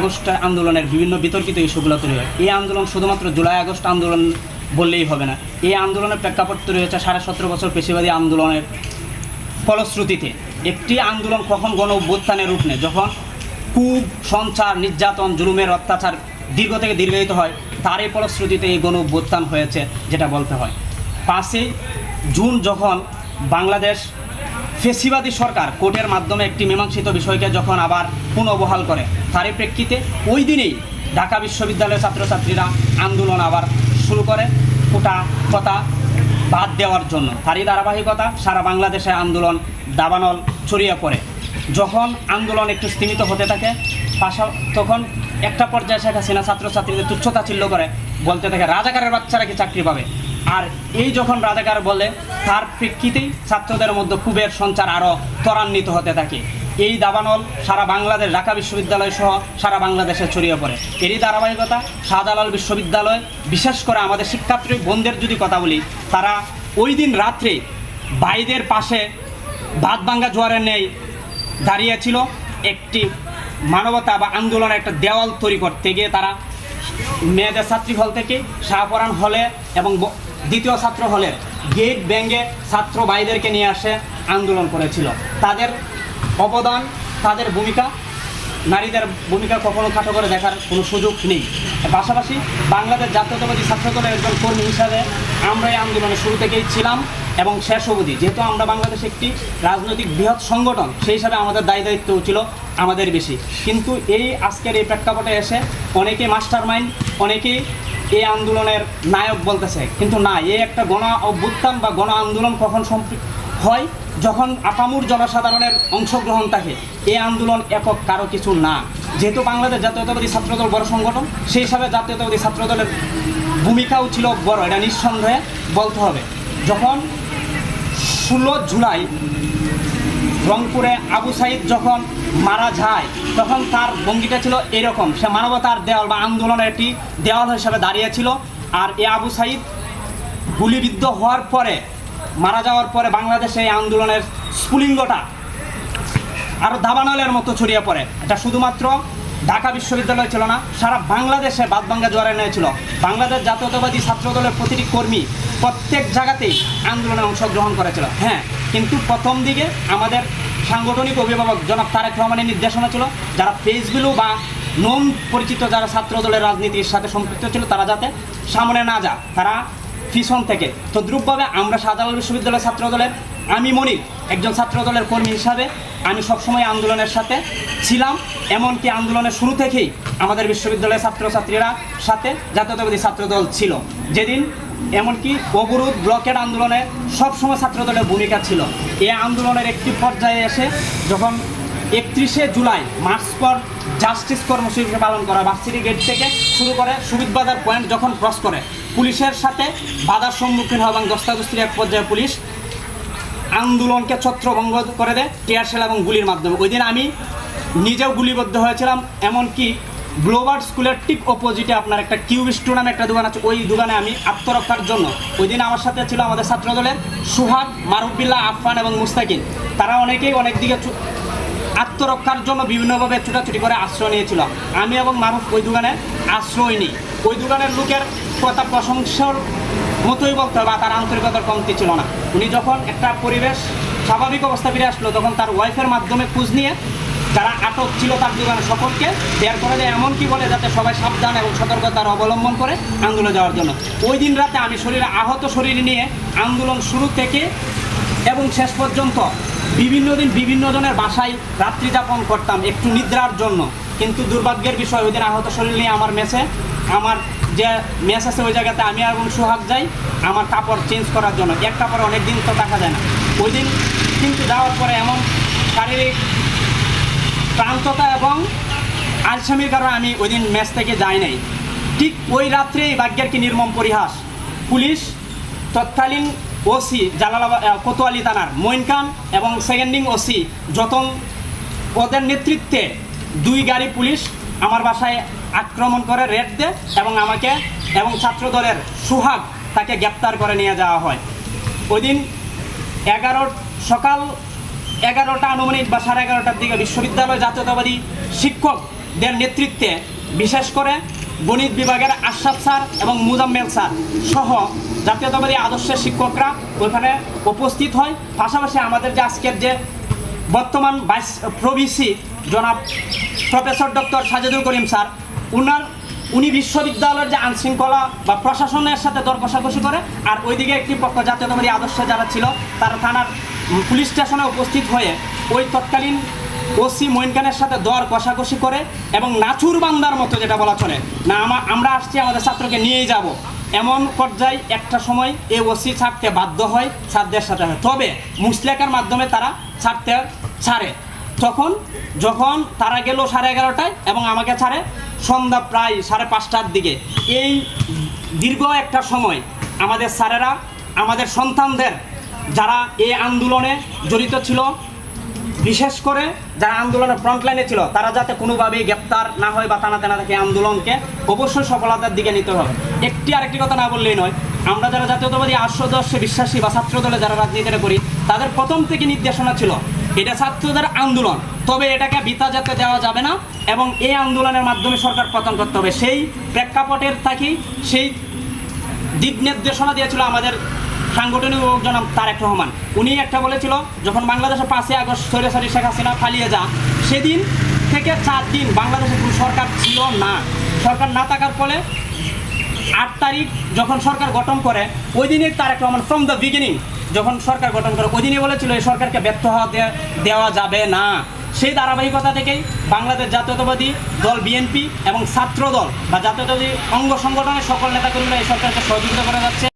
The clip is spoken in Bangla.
আগস্ট আন্দোলনের বিভিন্ন বিতর্কিত ইস্যুগুলো তৈরি হয়। এই আন্দোলন শুধুমাত্র জুলাই আগস্ট আন্দোলন বললেই হবে না। এই আন্দোলনের প্রেক্ষাপট তৈরি হয়েছে সাড়ে সতেরো বছর পেশিবাদী আন্দোলনের ফলশ্রুতিতে। একটি আন্দোলন কখন গণ অভ্যুত্থানের রূপ নেয়? যখন কূপ, সঞ্চার, নির্যাতন, জুলুমের অত্যাচার দীর্ঘ থেকে দীর্ঘায়িত হয়, তারই ফলশ্রুতিতে এই গণ অভ্যুত্থান হয়েছে, যেটা বলতে হয়। পাঁচই জুন যখন বাংলাদেশ ফেসিবাদী সরকার কোর্টের মাধ্যমে একটি মীমাংসিত বিষয়কে যখন আবার পুনর্বহাল করে, তারই প্রেক্ষিতে ওই দিনেই ঢাকা বিশ্ববিদ্যালয়ের ছাত্রছাত্রীরা আন্দোলন আবার শুরু করে কোটা কথা বাদ দেওয়ার জন্য। তারই ধারাবাহিকতা সারা বাংলাদেশে আন্দোলন দাবানল ছড়িয়ে পড়ে। যখন আন্দোলন একটু স্তীমিত হতে থাকে, পাশা, তখন একটা পর্যায়ে শেখ হাসিনা ছাত্রছাত্রীদের তুচ্ছতাচ্ছিল্য করে, বলতে থাকে, রাজাকারের বাচ্চারা কি চাকরি পাবে? আর এই যখন রাজাকার বলে, তার প্রেক্ষিতেই ছাত্রদের মধ্যে ক্ষোভের সঞ্চার আরও ত্বরান্বিত হতে থাকে। এই দাবানল সারা বাংলাদেশ, ঢাকা বিশ্ববিদ্যালয় সহ সারা বাংলাদেশে ছড়িয়ে পড়ে। এরই ধারাবাহিকতা শাহজালাল বিশ্ববিদ্যালয়, বিশেষ করে আমাদের শিক্ষার্থী বোনদের যদি কথা বলি, তারা ওই দিন রাত্রে বাইদের পাশে ভাত ভাঙ্গা জোয়ারের নেই দাঁড়িয়েছিল একটি মানবতা বা আন্দোলনের একটা দেওয়াল তৈরি করতে গিয়ে তারা মেয়েদের ছাত্রী হল থেকে শাহপরান হলে এবং দ্বিতীয় ছাত্র হলের গেট ব্যাঙ্গে ছাত্র ভাইদেরকে নিয়ে আসে, আন্দোলন করেছিল। তাদের অবদান, তাদের ভূমিকা, নারীদের ভূমিকা কখনো খাটো করে দেখার কোনো সুযোগ নেই। পাশাপাশি বাংলাদেশ জাতীয়তাবাদী ছাত্র দলের একজন কর্মী হিসাবে আমরা এই আন্দোলনের শুরু থেকেই ছিলাম এবং শেষ অবধি। যেহেতু আমরা বাংলাদেশ একটি রাজনৈতিক বৃহৎ সংগঠন, সেই হিসাবে আমাদের দায় দায়িত্বও ছিল আমাদের বেশি। কিন্তু এই আজকের এই প্রেক্ষাপটে এসে অনেকে মাস্টার মাইন্ড অনেকেই এই আন্দোলনের নায়ক বলতেছে। কিন্তু না এই একটা গণ অভ্যুত্থান বা গণ আন্দোলন কখন সম্পৃক্ত হয়? যখন আপামুর জনসাধারণের অংশগ্রহণ থাকে এই আন্দোলন একক কারও কিছু না। যেহেতু বাংলাদেশ জাতীয়তাবাদী ছাত্রদল বড় সংগঠন, সেই হিসাবে জাতীয়তাবাদী ছাত্রদলের ভূমিকাও ছিল বড়, এটা নিঃসন্দেহে বলতে হবে। যখন ষোলো জুলাই রংপুরে আবু সাইদ যখন মারা যায়, তখন তার ভঙ্গিটা ছিল এরকম। সে মানবতার দেওয়াল বা আন্দোলনের একটি দেওয়াল হিসাবে দাঁড়িয়েছিল আর এ আবু সাইদ গুলিবিদ্ধ হওয়ার পরে, মারা যাওয়ার পরে বাংলাদেশে এই আন্দোলনের স্ফুলিঙ্গটা আরও দাবানলের মতো ছড়িয়ে পড়ে। এটা শুধুমাত্র ঢাকা বিশ্ববিদ্যালয় ছিল না, সারা বাংলাদেশে বাদবাঙ্গা জোয়ারে নিয়েছিল বাংলাদেশ জাতীয়তাবাদী ছাত্র দলের প্রতিটি কর্মী প্রত্যেক জায়গাতেই আন্দোলনে অংশগ্রহণ করেছিল। হ্যাঁ কিন্তু প্রথম দিকে আমাদের সাংগঠনিক অভিভাবক জনাব তারেক রহমানের নির্দেশনা ছিল, যারা ফেসগুলো বা নন পরিচিত যারা ছাত্র দলের রাজনীতির সাথে সম্পৃক্ত ছিল, তারা যাতে সামনে না যা তারা পিছন থেকে। তদ্রূপভাবে আমরা শাহজালাল বিশ্ববিদ্যালয় ছাত্র দলের আমি মনির একজন ছাত্র দলের কর্মী হিসাবে আমি সবসময় আন্দোলনের সাথে ছিলাম, এমনকি আন্দোলনের শুরু থেকেই আমাদের বিশ্ববিদ্যালয়ের ছাত্রছাত্রীরা সাথে জাতীয়তাবাদী ছাত্রদল ছিল। যেদিন এমনকি অবরোধ ব্লকের আন্দোলনে সবসময় ছাত্রদলের ভূমিকা ছিল। এই আন্দোলনের একটি পর্যায়ে এসে যখন একত্রিশে জুলাই মার্চ পর জাস্টিস কর্মসূচি পালন করা ভার্সিটি গেট থেকে শুরু করে সুবিধ বাজার পয়েন্ট যখন ক্রস করে, পুলিশের সাথে বাধার সম্মুখীন হয় এবং দস্তাদস্তির এক পর্যায়ে পুলিশ আন্দোলনকে ছত্রভঙ্গ করে দেয় টিয়ারশেল এবং গুলির মাধ্যমে। ওই দিন আমি নিজেও গুলিবদ্ধ হয়েছিলাম, এমনকি গ্লোবাল স্কুলের ঠিক অপোজিটে আপনার একটা কিউবিস নামে একটা দোকান আছে। ওই দোকানে আমি আত্মরক্ষার জন্য, ওই দিন আমার সাথে ছিল আমাদের ছাত্রদলের সুহাগ মারুবিল্লাহ আফফান এবং মুস্তাকিন তারা অনেকেই অনেক দিকে আত্মরক্ষার জন্য বিভিন্নভাবে ছুটাছুটি করে আশ্রয় নিয়েছিল আমি এবং মারুফ ওই দোকানে আশ্রয় নিই। ওই দোকানের লোকের কথা প্রশংসার মতোই বলতে হবে তার আন্তরিকতার কমতি ছিল না। উনি যখন একটা পরিবেশ স্বাভাবিক অবস্থা ফিরে আসলো, তখন তার ওয়াইফের মাধ্যমে খোঁজ নিয়ে যারা আটক ছিল তার দোকানে সকলকে বের করে দেয় এমন কি বলে যাতে সবাই সাবধান এবং সতর্কতার অবলম্বন করে আন্দোলনে যাওয়ার জন্য। ওই দিন রাতে আমি শরীরে আহত শরীর নিয়ে আন্দোলন শুরু থেকে এবং শেষ পর্যন্ত বিভিন্ন দিন বিভিন্ন জনের বাসায় রাত্রি যাপন করতাম, একটু নিদ্রার জন্য। কিন্তু দুর্ভাগ্যের বিষয়, ওই দিন আহত শরীর নিয়ে আমার মেসে, আমার যে মেস আছে ওই জায়গাতে আমি আর এবং সোহাগ যাই, আমার কাপড় চেঞ্জ করার জন্য। এক কাপড় অনেক দিন তো দেখা যায় না। ওই দিন কিন্তু যাওয়ার পরে এমন শারীরিক ক্লান্ততা এবং আলসামির কারণে আমি ওই দিন ম্যাচ থেকে যাই নাই। ঠিক ওই রাত্রেই ভাগ্যের কি নির্মম পরিহাস? পুলিশ, তৎকালীন ওসি জালালাবাদ কোতোয়ালি থানার মঈন খান এবং সেকেন্ডিং ওসি যতন, ওদের নেতৃত্বে দুই গাড়ি পুলিশ আমার বাসায় আক্রমণ করে রেড দেয় এবং আমাকে এবং ছাত্রদলের সুহাগ তাকে গ্রেপ্তার করে নিয়ে যাওয়া হয়। ওই দিন এগারো সকাল এগারোটা আনুমানিক বা সাড়ে এগারোটার দিকে বিশ্ববিদ্যালয় জাতীয়তাবাদী শিক্ষকদের নেতৃত্বে, বিশেষ করে গণিত বিভাগের আশরাফ স্যার এবং মুজাম্মেল স্যার সহ জাতীয়তাবাদী আদর্শের শিক্ষকরা ওইখানে উপস্থিত হয়। পাশাপাশি আমাদের যে আজকের যে বর্তমান ভাইস প্রভিসি জনাব professor doctor Sajedul Karim sir, উনার উনি বিশ্ববিদ্যালয়ের যে আইনশৃঙ্খলা বা প্রশাসনের সাথে দর কষাকষি করে, আর ওইদিকে একটি পক্ষ জাতীয়তাবাদী আদর্শে যারা ছিল, তারা থানার পুলিশ স্টেশনে উপস্থিত হয়ে ওই তৎকালীন ওসি মঈন খানের সাথে দর কষাকষি করে এবং নাচুর বান্দার মতো যেটা বলা চলে, না, আমা, আমরা আসছি, আমাদের ছাত্রকে নিয়েই যাব। এমন পর্যায়ে একটা সময় এই ওসি ছাড়তে বাধ্য হয় ছাত্রদের সাথে হয়। তবে মুসলেকার মাধ্যমে তারা ছাড়তে ছাড়ে। তখন যখন তারা গেল সাড়ে এগারোটায় এবং আমাকে ছাড়ে সন্ধ্যা প্রায় সাড়ে পাঁচটার দিকে। এই দীর্ঘ একটা সময় আমাদের স্যারেরা, আমাদের সন্তানদের যারা এই আন্দোলনে জড়িত ছিল, বিশেষ করে যারা আন্দোলনের ফ্রন্টলাইনে ছিল, তারা যাতে কোনোভাবেই গ্রেপ্তার না হয় বা টানাতে না থাকে আন্দোলনকে অবশ্যই সফলতার দিকে নিতে হবে। একটি আরেকটি কথা না বললেই নয়, আমরা যারা জাতীয়তাবাদী আশ্বদর্শে বিশ্বাসী বা ছাত্র দলে যারা রাজনীতিটা করি, তাদের প্রথম থেকে নির্দেশনা ছিল, এটা ছাত্রদের আন্দোলন। তবে এটাকে বিতা যাতে দেওয়া যাবে না, এবং এই আন্দোলনের মাধ্যমে সরকার পতন করতে হবে। সেই প্রেক্ষাপটের থাকি সেই দিক নির্দেশনা দিয়েছিল আমাদের সাংগঠনিক জনাব তারেক রহমান। উনি একটা বলেছিল, যখন বাংলাদেশে পাঁচই আগস্ট সৈরাসারি শেখ হাসিনা পালিয়ে যা সেদিন থেকে চার দিন বাংলাদেশে কোনো সরকার ছিল না। সরকার না থাকার ফলে আট তারিখ যখন সরকার গঠন করে, ওই দিনই Tarek Rahman from the beginning যখন সরকার গঠন করে, ওই দিনই বলেছিল, এই সরকারকে ব্যর্থ হওয়া দেওয়া যাবে না। সেই ধারাবাহিকতা থেকেই বাংলাদেশ জাতীয়তাবাদী দল বিএনপি এবং ছাত্র দল বা জাতীয়তাবাদী অঙ্গ সংগঠনের সকল নেতাকর্মীরা এই সরকারকে সহযোগিতা করে যাচ্ছে।